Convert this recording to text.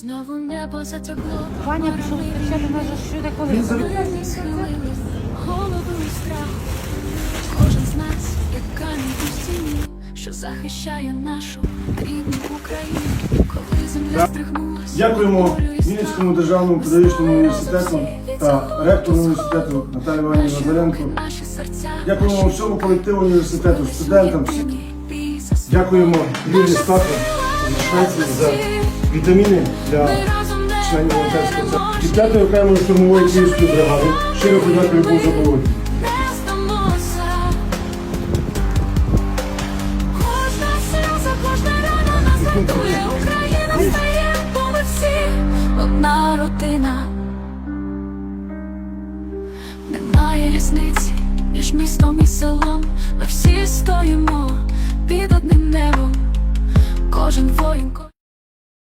Знову небо затягло. Ваня пішов зустрічати нас же сюди коли. Голови у страх. Кожен з нас, як камінь у стіні, що захищає нашу рідну Україну. Коли земля здригнулась, Дякуємо Вінницькому державному педагогічному університету та ректору університету Назаренко. Наші серця Дякуємо всьому колективу університету, студентам. Дякуємо Лілі Стаку за вітаміни для членів волонтерського центру. Від п'ятої окремої штурмової київської бригади. Щиро подякую був за полоті. Не здамося. Кожна сльоза, кожна рана нас рятує. Україна стає, бо ми всі одна родина. Немає різниці між містом і селом. Ми всі стоїмо під одним небом. Кожен воїн.